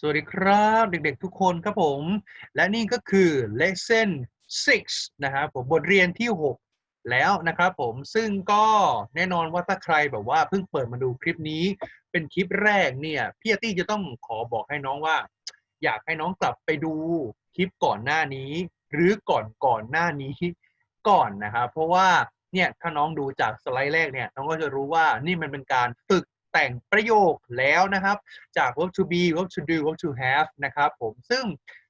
สวัสดีครับเด็กๆทุกคนครับผม และนี่ก็คือ lesson 6 นะครับผมบทเรียนที่ 6 แล้วนะครับผมซึ่งก็แน่นอนว่าถ้าใครแบบว่าเพิ่งเปิดมาดูคลิปนี้ เป็นคลิปแรกเนี่ยพี่อาร์ตี้จะต้องขอบอกให้น้องว่า อยากให้น้องกลับไปดูคลิปก่อนหน้านี้ หรือก่อนก่อนหน้านี้ก่อนนะครับเพราะว่าเนี่ยถ้าน้องดูจากสไลด์แรกเนี่ยน้องก็จะรู้ว่านี่มันเป็นการฝึก แต่งประโยคแล้วนะครับ จาก verb to be verb to do verb to have นะครับผมซึ่ง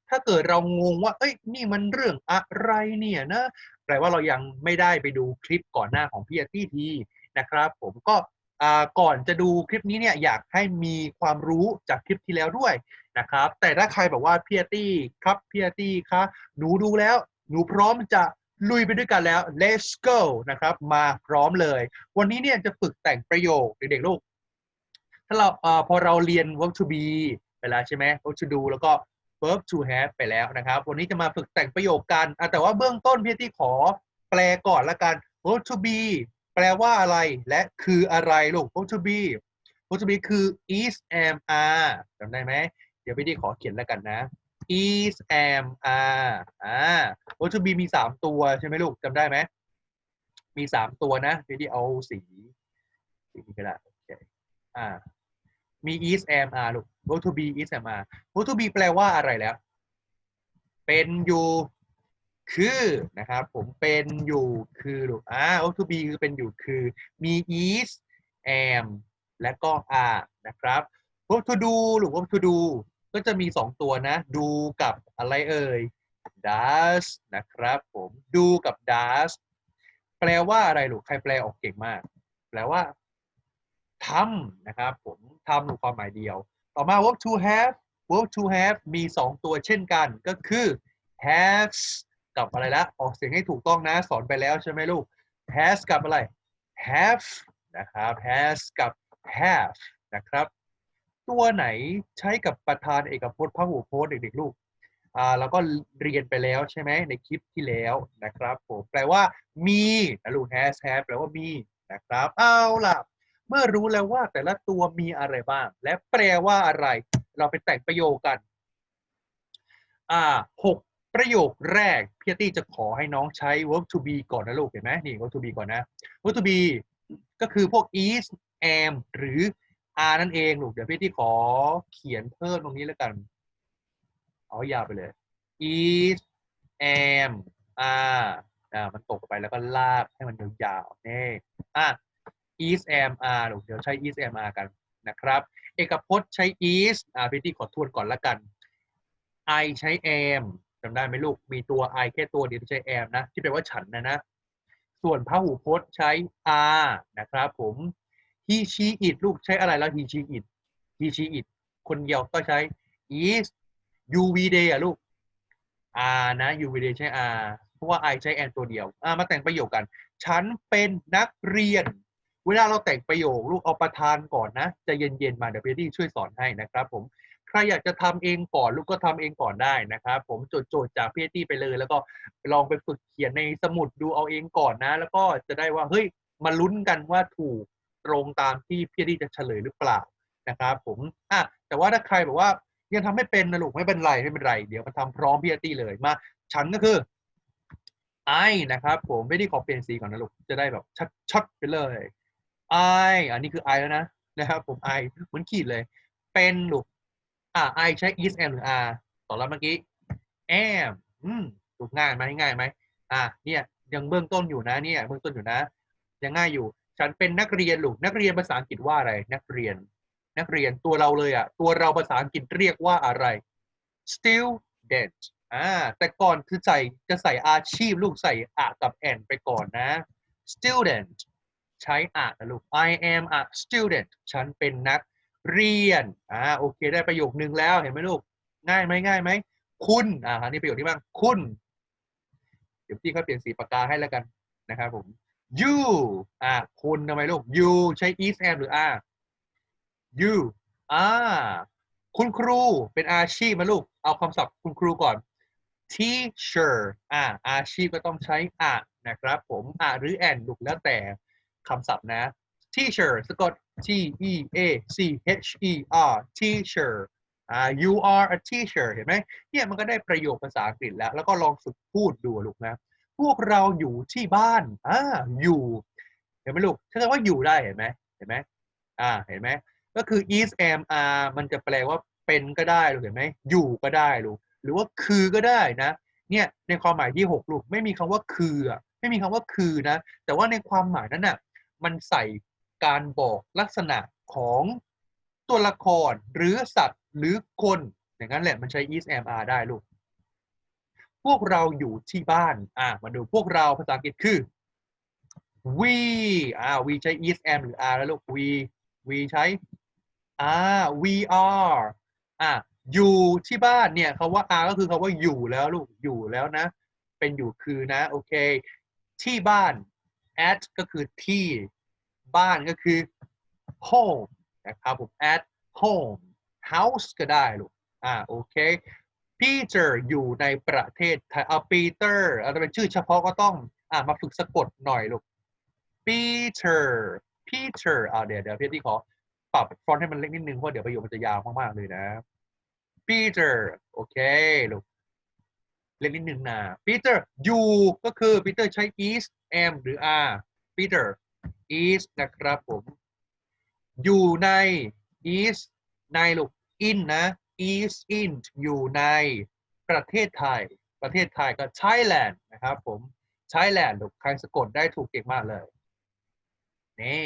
ถ้าเกิดเรางงว่า เอ้ย นี่มันเรื่องอะไรเนี่ยนะ แปลว่าเรายังไม่ได้ไปดูคลิปก่อนหน้าของพี่อาตี้ทีนะครับ ผมก็ก่อนจะดูคลิปนี้เนี่ยอยากให้มีความรู้จากคลิปที่แล้วด้วยนะครับ แต่ถ้าใครบอกว่าพี่อาตี้ครับพี่อาตี้คะหนูดูแล้ว หนูพร้อมจะลุยไปด้วยกันแล้ว let's go นะครับ มาพร้อมเลย วันนี้เนี่ยจะฝึกแต่งประโยคเด็กๆลูก ถ้าเราเอ่อพอเราเรียน verb to be ไปแล้วใช่ไหม verb to do แล้วก็ verb to have ไปแล้วนะครับ วันนี้จะมาฝึกแต่งประโยคกันแต่ว่าเบื้องต้นพี่ที่ขอแปลก่อนละกัน verb to be แปลว่าอะไรและคืออะไรลูก verb to be verb to be คือ is am are จำได้ไหม เดี๋ยวพี่ที่ขอเขียนแล้วกันนะ is am are อ่า verb to be มีสามตัวใช่ไหมลูกจำได้ไหม มีสามตัวนะพี่ที่เอาสีสีนี้ก็ได้โอเคอ่า มี is am are ลูก verb to be is am are verb to be แปลว่าอะไรแล้ว เป็นอยู่คือนะครับ ผมเป็นอยู่คือลูกอ่า verb to be คือเป็นอยู่คือ มี is am และก็ are นะครับ verb to do หรือ verb to do ก็จะมีสองตัวนะ do กับอะไรเอ่ย does นะครับ ผม do กับ does แปลว่าอะไรลูก ใครแปลออกเก่งมาก แปลว่า ทำนะครับ ผมทำหรือความหมายเดียว ต่อมา verb to have verb to have มี 2 ตัวเช่นกันก็คือ has กับอะไรละออกเสียงให้ถูกต้องนะ สอนไปแล้วใช่ไหมลูก has กับอะไร have นะครับ has กับ have นะครับ ตัวไหนใช้กับประธานเอกพจน์พหูพจน์เด็กๆลูกอ่าแล้วก็เรียนไปแล้วใช่ไหมในคลิปที่แล้วนะครับผมแปลว่ามีนะลูก has have แปลว่ามีนะครับ เอาล่ะ เมื่อรู้แล้วว่าแต่ละตัวมีอะไรบ้าง และแปลว่าอะไร เราไปแต่งประโยคกัน อ่าหกประโยคแรกพี่ตี้จะขอให้น้องใช้ verb to be ก่อนนะลูกเห็นไหมนี่ verb to be ก่อนนะ verb to be ก็คือพวก is am หรือ are นั่นเองลูกเดี๋ยวพี่ตี้ขอเขียนเพิ่มตรงนี้แล้วกัน เอายาวไปเลย is am are อ่ามันตกไปแล้วก็ลากให้มันยาวๆนี่อะ is am are ลูกเดี๋ยวใช้ is am are กันนะครับ เอกพจน์ใช้ is อ่าพี่ที่ขอทวนก่อนละกัน I ใช้ am จำได้ไหมลูก มีตัว I แค่ตัวเดียวที่ใช้ am นะ ที่แปลว่าฉันนะนะ ส่วนพหูพจน์ใช้ are นะครับผม he she it ลูกใช้อะไรแล้ว he she it he she it คนเดียวก็ใช้ is you we they อะลูก are นะ you we they ใช้ are เพราะว่า I ใช้ am ตัวเดียวอ่ามาแต่งประโยคกัน ฉันเป็นนักเรียน เวลาเราแต่งประโยคลูกเอาประธานก่อนนะจะเย็นๆมาเดี๋ยวพี่ช่วยสอนให้นะครับผมใครอยากจะทำเองก่อนลูกก็ทำเองก่อนได้นะครับ ผมจดโจทย์จากพี่ตี้ไปเลย แล้วก็ลองไปฝึกเขียนในสมุดดูเอาเองก่อนนะ แล้วก็จะได้ว่าเฮ้ยมาลุ้นกันว่าถูกตรงตามที่พี่ตี้จะเฉลยหรือเปล่านะครับผมอะแต่ว่าถ้าใครบอกว่ายังทำไม่เป็นนะลูกไม่เป็นไรไม่เป็นไร เดี๋ยวมาทำพร้อมพี่ตี้เลยมา ฉันก็คือ I นะครับ ผมไม่ได้ขอเปลี่ยนสีก่อนนะลูกจะได้แบบชัดๆไปเลย I อันนี้คือ I แล้วนะนะครับผม I เหมือนขีดเลย เป็นลูกอ่า I ใช้ is am หรือ are ต่อแล้วเมื่อกี้ am อืมถูกง่ายไหมง่ายไหมอ่าเนี่ยยังเบื้องต้นอยู่นะเนี่ยเบื้องต้นอยู่นะ ยังง่ายอยู่ ฉันเป็นนักเรียนลูกนักเรียนภาษาอังกฤษว่าอะไร นักเรียน นักเรียนตัวเราเลยอะตัวเราภาษาอังกฤษเรียกว่าอะไร student อ่าแต่ก่อนคือใส่จะใส่อาชีพลูกใส่อะกับ n ไปก่อนนะ student ใช้อะนะลูก I am a student ฉันเป็นนักเรียน อ่า โอเค ได้ประโยคนึงแล้ว เห็นไหมลูก ง่ายไหมง่ายไหม คุณ อ่าอันนี้ประโยคที่บ้าง คุณ เดี๋ยวพี่เขาเปลี่ยนสีปากกาให้แล้วกันนะครับผม you อ่า คุณทำไมลูก you ใช้ is am หรือ are you อ่า คุณครู เป็นอาชีพมาลูก เอาคำศัพท์คุณครูก่อน teacher อ่า อาชีพก็ต้องใช้อะนะครับผมอะหรือ and ลูกแล้วแต่ คำศัพท์นะ teacher สะกด T E A C H E R teacher อ่า you are a teacher เห็นไหมเนี่ยมันก็ได้ประโยคภาษาอังกฤษแล้ว แล้วก็ลองฝึกพูดดูลูกนะ พวกเราอยู่ที่บ้าน อ่า อยู่ เห็นไหมลูกถ้าเกิดว่าอยู่ได้เห็นไหมเห็นไหมอ่า เห็นไหม ก็คือ is am are มันจะแปลว่าเป็นก็ได้ลูกเห็นไหม อยู่ก็ได้ลูก หรือว่าคือก็ได้นะ เนี่ยในความหมายที่หกลูก ไม่มีคำว่าคืออะไม่มีคำว่าคือนะ แต่ว่าในความหมายนั้นน่ะ มันใส่การบอกลักษณะของตัวละครหรือสัตว์หรือคน อย่างนั้นแหละมันใช้ is am are ได้ลูก พวกเราอยู่ที่บ้าน อะมาดูพวกเราภาษาอังกฤษคือ we อ่า we ใช้ is am หรือ are แล้วลูก we we ใช้อ่า we are อะอยู่ที่บ้านเนี่ยคาว่า are ก็คือคาว่าอยู่แล้วลูก อยู่แล้วนะ เป็นอยู่คือนะ โอเค ที่บ้าน at ก็คือที่ บ้านก็คือ home นะครับผม at home house ก็ได้ลูกอ่าโอเค Peter อยู่ในประเทศไทยเอา Peter เอาแต่เป็นชื่อเฉพาะก็ต้องอ่ามาฝึกสะกดหน่อยลูก Peter Peter อ่าเดี๋ยวเดี๋ยวพี่ที่ขอปรับฟอนต์ให้มันเล็กนิดนึงเพราะเดี๋ยวประโยคมันจะยาวมากๆเลยนะ Peter โอเคลูกเล็กนิดนึงนะ Peter อยู่ก็คือ Peter ใช้ is am หรือ are Peter is นะครับผม อยู่ใน is ในลูก in นะ is in อยู่ในประเทศไทย ประเทศไทยก็ Thailand นะครับผม Thailand ลูกใครสะกดได้ถูกเก่งมากเลยนี่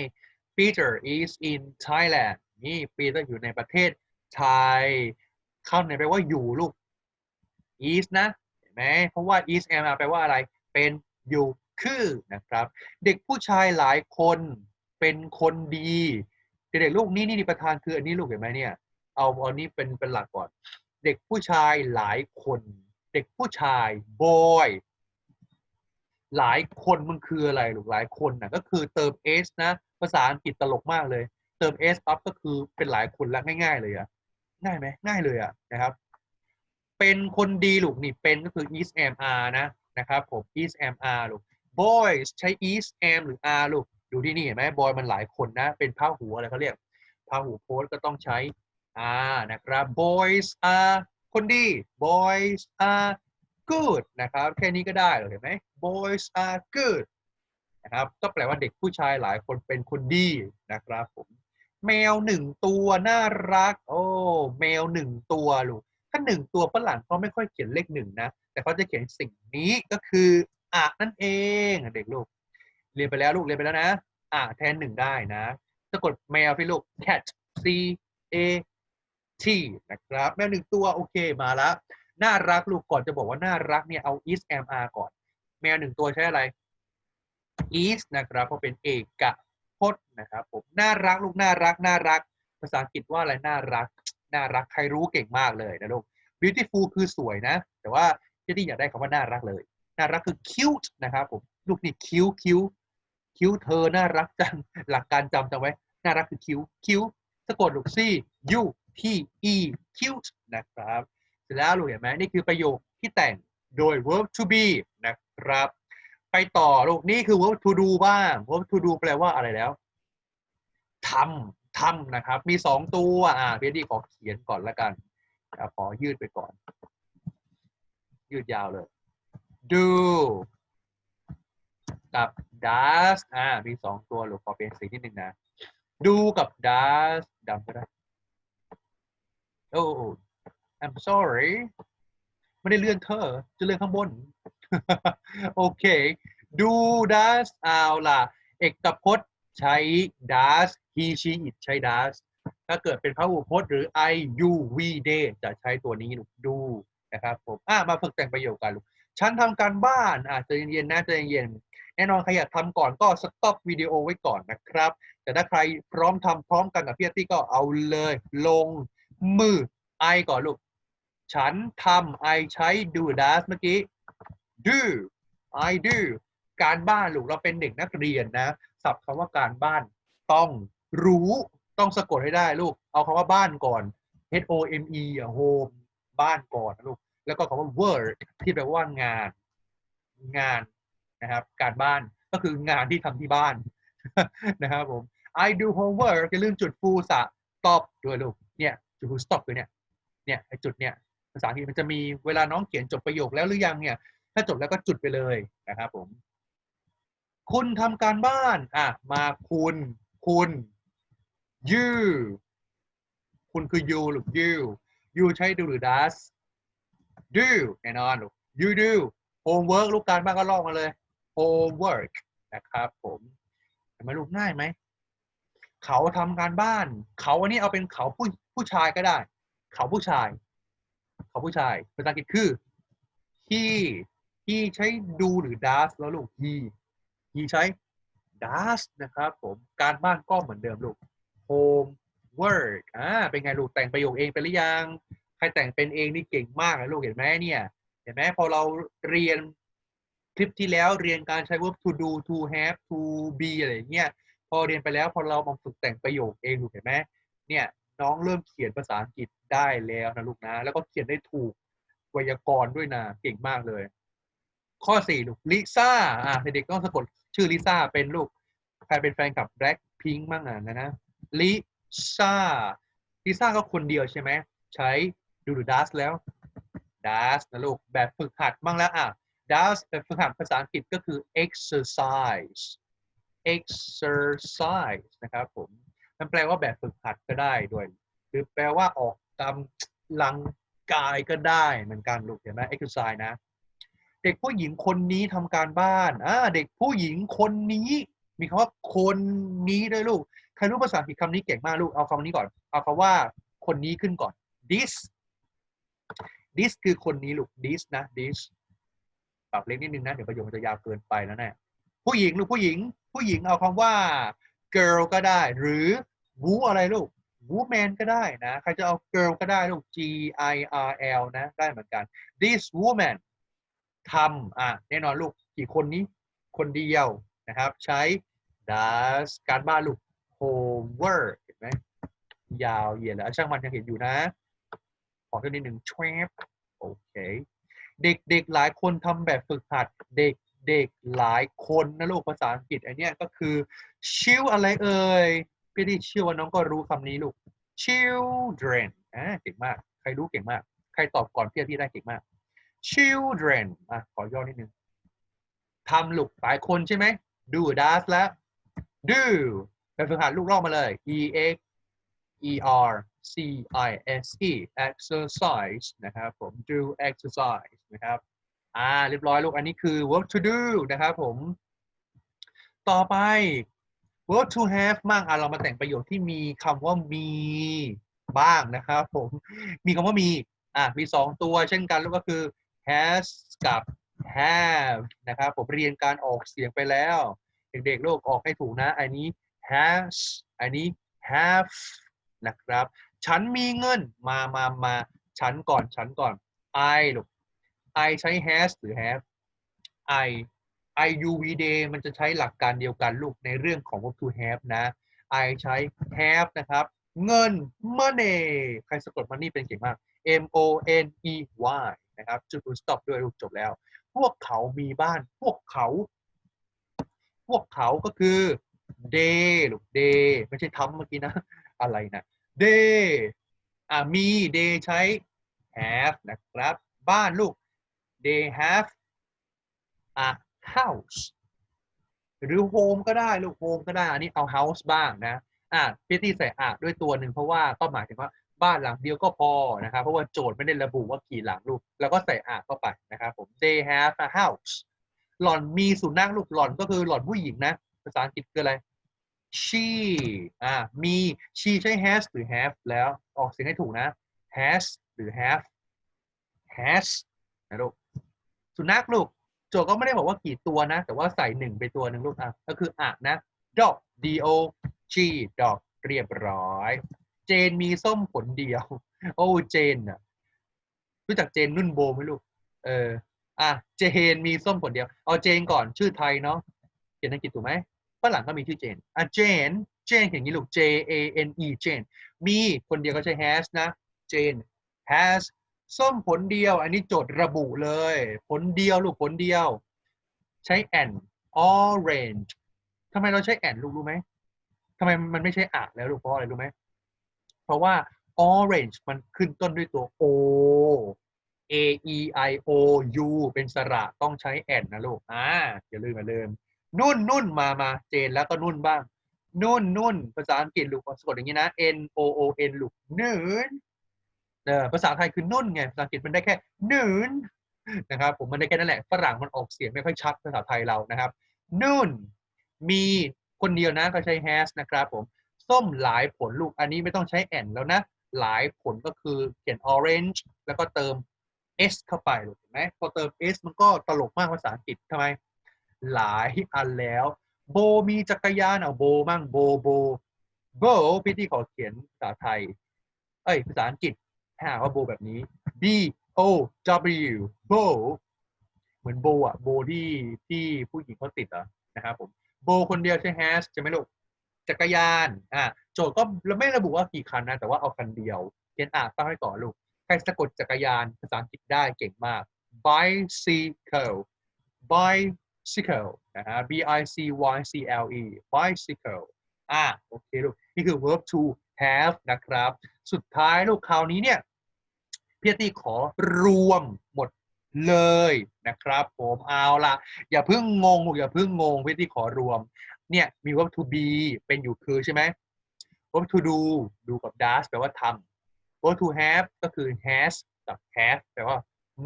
Peter is in Thailand นี่ Peter อยู่ในประเทศไทย เข้าในแปลว่าอยู่ลูก is นะ เห็นไหมเพราะว่า is am แปลว่าอะไร เป็นอยู่ คือนะครับ เด็กผู้ชายหลายคนเป็นคนดีเด็กๆลูกนี่นี่ประธานคืออันนี้ลูกเห็นไหมเนี่ยเอาเอานี้เป็นเป็นหลักก่อน เด็กผู้ชายหลายคน เด็กผู้ชาย boy หลายคนมันคืออะไรลูกหลายคนนะก็คือเติม s นะภาษาอังกฤษตลกมากเลย เติม s ปั๊บก็คือเป็นหลายคนแล้วง่าย ๆ เลยอะง่ายไหมง่ายเลยอะนะครับ เป็นคนดีลูกนี่เป็นก็คือ is am are นะนะครับผม is am are ลูก boys ใช้ is am หรือ are ลูก ดูที่นี่เห็นไหม boy มันหลายคนนะ เป็นพาหูอะไรเขาเรียกพาหูโพสก็ต้องใช้ are นะครับ boys are คนดี boys are good นะครับ แค่นี้ก็ได้เลยเห็นไหม boys are good นะครับ ก็แปลว่าเด็กผู้ชายหลายคนเป็นคนดีนะครับผม แมวหนึ่งตัวน่ารัก โอ้ แมวหนึ่งตัวลูก ถ้าหนึ่งตัวฝรั่งเขาไม่ค่อยเขียนเลขหนึ่งนะ แต่เขาจะเขียนสิ่งนี้ก็คือ อะนั่นเองเด็กลูก เรียนไปแล้วลูกเรียนไปแล้วนะอะแทนหนึ่งได้นะสะกดแมวพี่ลูก cat c a t นะครับแมวหนึ่งตัวโอเคมาล้วน่ารักลูกก่อนจะบอกว่าน่ารักเนี่ยเอา is am are ก่อน แมวหนึ่งตัวใช้อะไร is นะครับเพราะเป็นเอกพจน์นะครับผมน่ารักลูกน่ารักน่ารัก ภาษาอังกฤษว่าอะไรน่ารักน่ารักใครรู้เก่งมากเลยนะลูก beautiful คือสวยนะ แต่ว่าที่ที่อยากได้คำว่าน่ารักเลย น่ารักคือ cute นะครับผมลูกนี่ cute cute cute เธอน่ารักจังหลักการจำจำไว้ น่ารักคือ cute cute สะกดลูก c u t e cute นะครับเสร็จแล้วลูกเห็นไหมนี่คือประโยคที่แต่งโดย verb to be นะครับ ไปต่อลูกนี่คือ verb to do บ้าง verb to do แปลว่าอะไรแล้วทำทำนะครับ มีสองตัวอ่าเพียดีขอเขียนก่อนละกันอะขอยืดไปก่อน ยืดยาวเลย do กับ does อ่า มีสองตัวลูกขอเปลี่ยนสีนิดนึงนะ do กับ does ดำก็ได้โอ้ I'm sorry ไม่ได้เลื่อนเธอ จะเลื่อนข้างบน โอเค do does เอาล่ะ เอกพจน์ใช้ does he she it ใช้ does ถ้าเกิดเป็นพหูพจน์หรือ I you we they จะใช้ตัวนี้ลูก do นะครับผมอะมาฝึกแต่งประโยคกันลูก ฉันทำการบ้านอะใจเย็นๆนะใจเย็นๆแน่นอนใครอยากทำก่อนก็ stop วิดีโอไว้ก่อนนะครับ แต่ถ้าใครพร้อมทำพร้อมกันกับพี่อตี้ก็เอาเลย ลงมือ I ก่อนลูก ฉันทำ I ใช้ do does เมื่อกี้ do I do การบ้านลูกเราเป็นเด็กนักเรียนนะศัพท์คำว่าการบ้านต้องรู้ต้องสะกดให้ได้ลูก เอาคำว่าบ้านก่อน H O M E อะ home บ้านก่อนนะลูก แล้วก็คำว่า work ที่แปลว่างานงานนะครับ การบ้านก็คืองานที่ทำที่บ้านนะครับผม I do homework อย่าลืมจุดฟูสะ stop ด้วยลูกเนี่ยจุดฟูล stop ด้วยเนี่ยเนี่ยไอจุดเนี่ยภาษาอังกฤษมันจะมีเวลาน้องเขียนจบประโยคแล้วหรือยังเนี่ย ถ้าจบแล้วก็จุดไปเลยนะครับผม คุณทำการบ้านอะมาคุณ คุณ you คุณคือ you หรือ you you ใช้ do หรือ does do แน่นอนลูก you do homework ลูกการบ้านก็ลอกมาเลย homework นะครับผมเห็นไหมลูกง่ายไหม เขาทำการบ้าน เขาอันนี้เอาเป็นเขาผู้ผู้ชายก็ได้ เขาผู้ชาย เขาผู้ชายภาษาอังกฤษคือ he he ใช้ do หรือ does แล้วลูก he he ใช้ does นะครับผมการบ้านก็เหมือนเดิมลูก home work อ่าเป็นไงลูกแต่งประโยคเองเป็นหรือยัง ใครแต่งเป็นเองนี่เก่งมากเลยลูกเห็นไหมเนี่ย เห็นไหมพอเราเรียนคลิปที่แล้วเรียนการใช้ verb to do to have to be อะไรเงี้ยพอเรียนไปแล้วพอเรามาฝึกแต่งประโยคเองลูกเห็นไหมเนี่ยน้องเริ่มเขียนภาษาอังกฤษได้แล้วนะลูกนะ แล้วก็เขียนได้ถูกไวยากรณ์ด้วยนะเก่งมากเลย ข้อสี่ลูกลิซ่าอะเด็กๆต้องสะกดชื่อลิซ่าเป็นลูกใครเป็นแฟนคลับแบล็ k พิง k มั่งอะนะนะลิซ่าลิซ่าก็คนเดียวใช่ไหมใช้ ดูหรือ does แล้ว does นะลูก แบบฝึกหัดบ้างแล้วอะ does แบบฝึกหัดภาษาอังกฤษก็คือ exercise exercise นะครับผมมันแปลว่าแบบฝึกหัดก็ได้ด้วย หรือแปลว่าออกกำลังกายก็ได้เหมือนกันลูกเห็นไหม exercise นะ เด็กผู้หญิงคนนี้ทำการบ้านอ่าเด็กผู้หญิงคนนี้ มีคำว่าคนนี้ด้วยลูก ใครรู้ภาษาอังกฤษคำนี้เก่งมากลูก เอาคำนี้ก่อน เอาคำว่าคนนี้ขึ้นก่อน this this คือคนนี้ลูก this นะ this ปรับเล็กนิดนึงนะ เดี๋ยวประโยคมันจะยาวเกินไปแล้วแน่ผู้หญิงลูกผู้หญิง ผู้หญิงเอาคำว่า girl ก็ได้ หรือ wo อะไรลูก woman ก็ได้นะ ใครจะเอา girl ก็ได้ลูก g i r l นะ ได้เหมือนกัน this woman ทำอะแน่นอนลูกกี่คนนี้ คนเดียวนะครับ ใช้ does การบ้านลูก homework เห็นไหมยาวเหยียดแล้วช่างมันยังเห็นอยู่นะ ขอเท่นิดหนึ่งชวโอเค เด็กๆหลายคนทำแบบฝึกหัดเด็กเด็กหลายคนนะลูกภาษาอังกฤษไอเนี้ยก็คือชิลอะไรเอ่ยพี่ที่เชื่อว่าน้องก็รู้คำนี้ลูก children อ่าเก่งมาก ใครรู้เก่งมาก ใครตอบก่อนพี่พี่ได้เก่งมาก children อะขอย่อนิดนึงทำลูกหลายคนใช่ไหม do does แล้ว do แบบฝึกหัดลูกลอกมาเลย e x e r c i s e exercise นะครับผม do exercise นะครับอ่าเรียบร้อยลูกอันนี้คือ verb to do นะครับผม ต่อไป verb to have มั่งอะเรามาแต่งประโยคที่มีคำว่ามีบ้างนะครับผมมีคำว่ามีอะมีสองตัวเช่นกันแล้วก็คือ has กับ have นะครับผมเรียนการออกเสียงไปแล้ว เด็กๆโลกออกให้ถูกนะ อันนี้ has อันนี้ have นะครับ ฉันมีเงินมามามาฉันก่อนฉันก่อน I ลูก I ใช้ has หรือ have I I U V day มันจะใช้หลักการเดียวกันลูกในเรื่องของ verb to have นะ I ใช้ have นะครับ เงิน money ใครสะกด money เป็นเก่งมาก M O N E Y นะครับจุด full stop ด้วยลูกจบแล้ว พวกเขามีบ้าน พวกเขา พวกเขาก็คือ they ลูก they ไม่ใช่ทำเมื่อกี้นะ อะไรนะ they อ่ามี they ใช้ have นะครับ บ้านลูก they have a house หรือ home ก็ได้ลูก home ก็ได้ อันนี้เอา house บ้างนะอะพี่ที่ใส่อะด้วยตัวหนึ่งเพราะว่าก็หมายถึงว่าบ้านหลังเดียวก็พอนะครับ เพราะว่าโจทย์ไม่ได้ระบุว่ากี่หลังลูก แล้วก็ใส่อะเข้าไปนะครับผม they have a house หล่อนมีสุนัขลูกหล่อนก็คือหล่อนผู้หญิงนะ ภาษาอังกฤษคืออะไร she อ่ามี she ใช้ has หรือ have แล้วออกเสียงให้ถูกนะ has หรือ have has นะลูกสุนัขลูกโจก็ไม่ได้บอกว่ากี่ตัวนะ แต่ว่าใส่หนึ่งไปตัวหนึ่งลูกอะก็คืออะนะ dog d o g dog เรียบร้อย เจนมีส้มผลเดียว โอ้เจนอะรู้จักเจนนุ่นโบไหมลูก เออ อะ เจนมีส้มผลเดียว เอาเจนก่อนชื่อไทยเนาะเขียนอังกฤษถูกไหม ฝรั่งก็มีชื่อเจนอะเจนเจนอย่างนี้ลูก J A N E เจนมีคนเดียวก็ใช้ has นะเจน has ส้มผลเดียว อันนี้โจทย์ระบุเลย ผลเดียวลูกผลเดียว ใช้ and orange ทำไมเราใช้ and ลูกรู้ไหมทำไมมันไม่ใช่อะแล้วลูกเพราะอะไรรู้ไหมเพราะว่า orange มันขึ้นต้นด้วยตัว o a e i o u เป็นสระต้องใช้แอนนะลูกอ่าอย่าลืมอย่าลืม นุ่นนุ่นมามาเจนแล้วก็นุ่นบ้าง นุ่นนุ่นภาษาอังกฤษลูกสะกดอย่างนี้นะ n o o n ลูกนุ่นเออภาษาไทยคือนุ่นไงภาษาอังกฤษมันได้แค่นุ่นนะครับ ผมมันได้แค่นั้นแหละฝรั่งมันออกเสียงไม่ค่อยชัดภาษาไทยเรานะครับนุ่นมีคนเดียวนะก็ใช้ has นะครับผมส้มหลายผลลูกอันนี้ไม่ต้องใช้แอนแล้วนะ หลายผลก็คือเขียน orange แล้วก็เติม s เข้าไปลูกเห็นไหมพอเติม s มันก็ตลกมากภาษาอังกฤษทำไม หลายอันแล้ว โบมีจักรยานเอาโบมั่งโบโบโบพี่ที่ขอเขียนภาษาไทย เอ้ยภาษาอังกฤษถ้าหาว่าโบแบบนี้ b o w โบเหมือนโบอะโบที่ที่ผู้หญิงเขาติดอะนะครับผมโบคนเดียวใช้ has ใช่ไหมลูกจักรยานอะโจทย์ก็เราไม่ระบุว่ากี่คันนะ แต่ว่าเอาคันเดียวเขียนอ่านตั้งไว้ก่อนลูกใครสะกดจักรยานภาษาอังกฤษได้เก่งมาก bicycle bicycle นะฮะ b i c y c l e bicycle อะโอเคลูกนี่คือ verb to have นะครับ สุดท้ายลูกคราวนี้เนี่ยพี่ตี้ขอรวมหมดเลยนะครับ ผมเอาละอย่าเพิ่งงงลูกอย่าเพิ่งงงพี่ตี้ขอรวม เนี่ยมี verb to be เป็นอยู่คือใช่ไหม verb to do ดูกับ does แปลว่าทำ verb to have ก็คือ has กับ have แปลว่า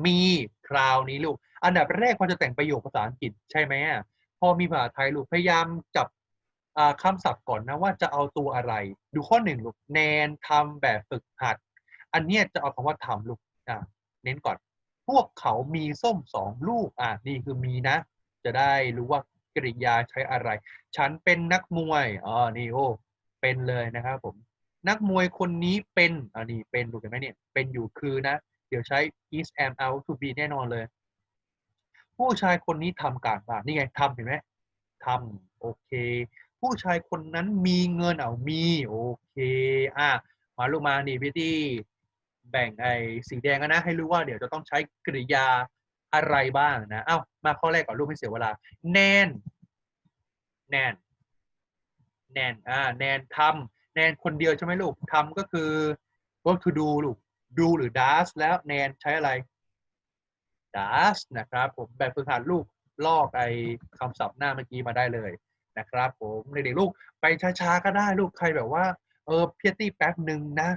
มีคราวนี้ลูก อันดับแรกพอจะแต่งประโยคภาษาอังกฤษใช่ไหมอะพอมีภาษาไทยลูกพยายามจับอ่าคำศัพท์ก่อนนะว่าจะเอาตัวอะไร ดูข้อหนึ่งลูกแนนทำแบบฝึกหัด อันเนี้ยจะเอาคำว่าทำลูกอะเน้นก่อน พวกเขามีส้มสองลูกอะนี่คือมีนะ จะได้รู้ว่ากริยาใช้อะไร ฉันเป็นนักมวยอ๋อนี่โอ้เป็นเลยนะครับผม นักมวยคนนี้เป็นอันนี้เป็นดูเห็นไหมเนี่ยเป็นอยู่คือนะ เดี๋ยวใช้ is am out to be แน่นอนเลย ผู้ชายคนนี้ทำการบ้านนี่ไงทำเห็นไหมทำโอเค ผู้ชายคนนั้นมีเงินเอามีโอเคอะมาลูกมานี่พี่ที่แบ่งไอ้สีแดงนะ ให้รู้ว่าเดี๋ยวจะต้องใช้กริยาอะไรบ้างนะ เอ้า มาข้อแรกก่อนลูกไม่เสียเวลา แนน แนน แนน อ่า แนนทำแนนคนเดียวใช่ไหมลูกทำก็คือ verb to do ลูก do หรือ does แล้วแนนใช้อะไร does นะครับผมแบบฝึกหัดลูกลอกไอคำศัพท์หน้าเมื่อกี้มาได้เลยนะครับ ผมเด็กๆลูกไปช้าๆก็ได้ลูกใครแบบว่าเออเพียตี้แป๊บหนึ่งนะ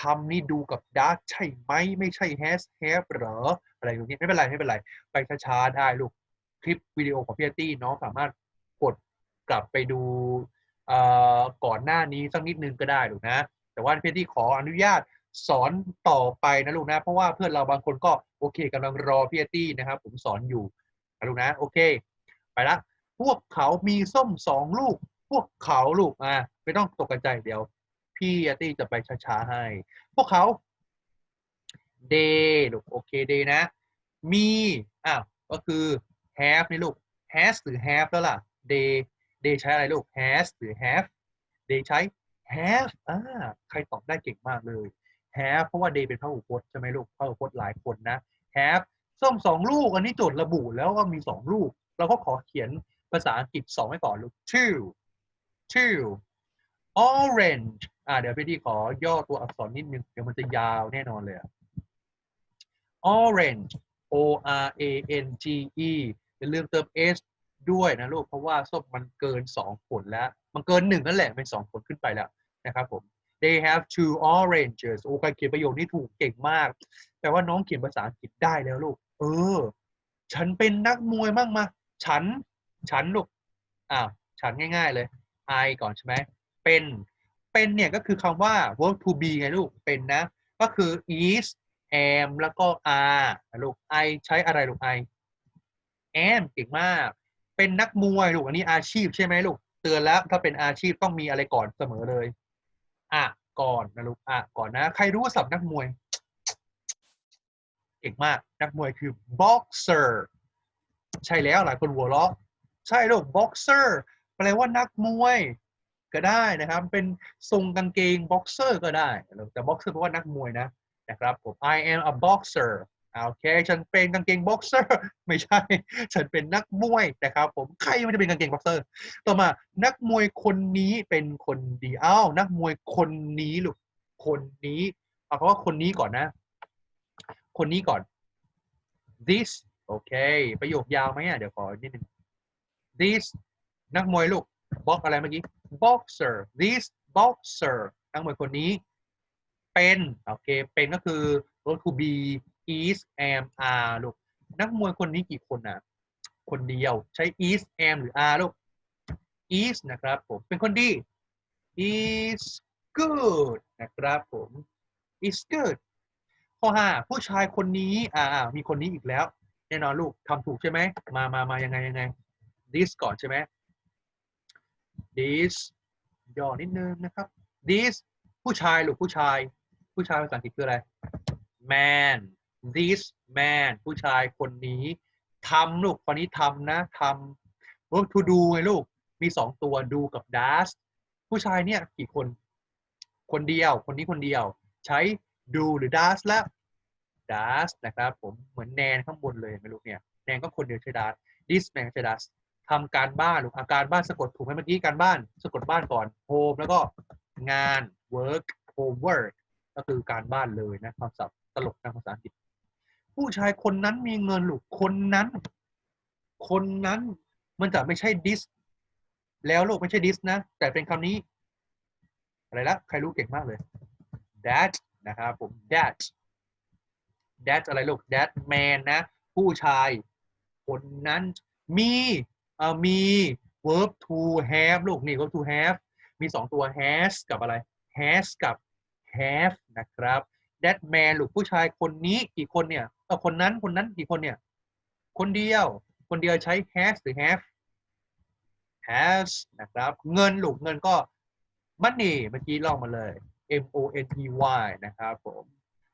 ทำนี่ดูกับ does ใช่ไหมไม่ใช่ has have หรออะไรตรงนี้ยไม่เป็นไรไม่เป็นไร ไปช้าๆได้ลูกคลิปวิดีโอของพี่ตี้น้องสามารถกดกลับไปดูเอ่อก่อนหน้านี้สักนิดนึงก็ได้ลูกนะ แต่ว่าพี่ตี้ขออนุญาต สอนต่อไปนะลูกนะ เพราะว่าเพื่อนเราบางคนก็โอเคกำลังรอพี่ตี้นะครับ ผมสอนอยู่นะลูกนะ โอเค ไปละพวกเขามีส้มสองลูก พวกเขาลูกอะไม่ต้องตกใจเดี๋ยว พี่ตี้จะไปช้าๆให้ พวกเขา day ลูกโอเค day นะ มีอ้าวก็คือ have นี่ลูก has หรือ have แล้วล่ะ day day ใช้อะไรลูก has หรือ have day ใช้ have อ่าใครตอบได้เก่งมากเลย have เพราะว่า day เป็นพหูพจน์ใช่ไหมลูกพหูพจน์หลายคนนะ have ส้มสองลูกอันนี้โจทย์ระบุแล้วว่ามีสองลูก เราก็ขอเขียนภาษาอังกฤษสองไว้ก่อนลูก two two orange อ่าเดี๋ยวพี่ดีขอย่อตัวอักษรนิดนึง เดี๋ยวมันจะยาวแน่นอนเลย orange o r a n g e อย่าลืมเติม s ด้วยนะลูก เพราะว่าส้มมันเกิน 2 ผลแล้ว มันเกิน 1 นั่นแหละ เป็น 2 ผลขึ้นไปแล้วนะครับผม they have two oranges โอ้การเขียนประโยคนี้ถูกเก่งมาก แต่ว่าน้องเขียนภาษาอังกฤษได้แล้วลูก เออ ฉันเป็นนักมวยบ้างมา ฉัน ฉันลูก อ้าว ฉันง่าย ๆเลย I ก่อนใช่ไหม เป็น เป็นเนี่ยก็คือคำว่า verb to be ไงลูก เป็นนะ ก็คือ is am แล้วก็ are ลูก I ใช้อะไรลูก I am เก่งมาก เป็นนักมวยลูก อันนี้อาชีพใช่ไหมลูก เตือนแล้วถ้าเป็นอาชีพต้องมีอะไรก่อนเสมอเลย อะก่อนนะลูกอะก่อนนะ ใครรู้ว่าศัพท์นักมวยเก่งมาก นักมวยคือ boxer ใช่แล้วหลายคนหัวเราะใช่ลูก boxer แปลว่านักมวยก็ได้นะครับ เป็นทรงกางเกง boxer ก็ได้แต่ boxer แปลว่านักมวยนะนะครับผม I am a boxer โอเค ฉันเป็นกางเกง boxer ไม่ใช่ ฉันเป็นนักมวยนะครับ ผมใครมันจะเป็นกางเกง boxer ต่อมานักมวยคนนี้เป็นคนดีอ้าวนักมวยคนนี้ลูกคนนี้เอาคำว่าคนนี้ก่อนนะ คนนี้ก่อน this โอเค ประโยคยาวไหมอะเดี๋ยวขอนิดนึง this นักมวยลูกบ็อกอะไรเมื่อกี้ boxer this boxer นักมวยคนนี้ เป็น โอเค เป็นก็คือ verb to be is am are ลูก นักมวยคนนี้กี่คนอะ คนเดียวใช้ is am หรือ are ลูก is นะครับผมเป็นคนดี is good นะครับผม is good ข้อห้าผู้ชายคนนี้อ่าอ่ามีคนนี้อีกแล้ว แน่นอนลูกทำถูกใช่ไหม มามามายังไงยังไง this ก่อนใช่ไหม this ย่อนิดนึงนะครับ this ผู้ชายลูกผู้ชาย ผู้ชายภาษาอังกฤษคืออะไร man this man ผู้ชายคนนี้ทำลูกคนนี้ทำนะทำ verb to do ไงลูก มีสองตัว do กับ does ผู้ชายเนี่ยกี่คน คนเดียว คนนี้คนเดียว ใช้ do หรือ does แล้ว does นะครับผมเหมือนแนนข้างบนเลยไม่รู้เนี่ยแนนก็คนเดียวใช้ does this man ใช้ does ทำการบ้านหรืออาการบ้านสะกดถูกไหมเมื่อกี้การบ้านสะกดบ้านก่อน home แล้วก็งาน work homework ก็คือการบ้านเลยนะคำศัพท์ตลกทางภาษาอังกฤษ ผู้ชายคนนั้นมีเงินลูกคนนั้น คนนั้นมันจะไม่ใช่ this แล้วลูกไม่ใช่ this นะ แต่เป็นคำนี้ อะไรละใครรู้เก่งมากเลย that นะครับผม that that อะไรลูก that man นะ ผู้ชาย คนนั้นมีเอ่อมี verb to have ลูกนี่ verb to have มีสองตัว has กับอะไร has กับ have นะครับ that man ลูกผู้ชายคนนี้กี่คนเนี่ยเออคนนั้นคนนั้นกี่คนเนี่ย คนเดียว คนเดียวใช้ has หรือ have has นะครับ เงินหลูกเงินก็ money เมื่อกี้ลองมาเลย M O N E Y นะครับผม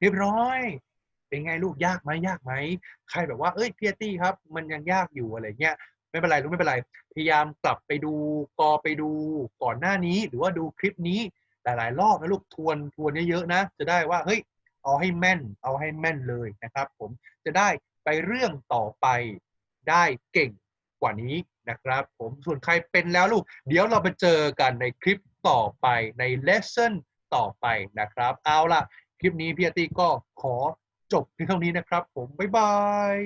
เรียบร้อย เป็นไงลูกยากไหมยากไหม ใครแบบว่าเอ้ยพีตี้ครับ มันยังยากอยู่อะไรเงี้ยไม่เป็นไรลูกไม่เป็นไร พยายามกลับไปดูกอไปดูก่อนหน้านี้ หรือว่าดูคลิปนี้หลาย ๆ รอบนะลูกทวนทวนเยอะๆนะ จะได้ว่าเฮ้ย เอาให้แม่น เอาให้แม่นเลยนะครับ ผมจะได้ไปเรื่องต่อไปได้เก่งกว่านี้นะครับ ผมส่วนใครเป็นแล้วลูก เดี๋ยวเราไปเจอกันในคลิปต่อไปในเลสเซ่นต่อไปนะครับ เอาล่ะ คลิปนี้พี่อาร์ตี้ก็ขอจบเพียงเท่านี้นะครับ ผมบ๊ายบาย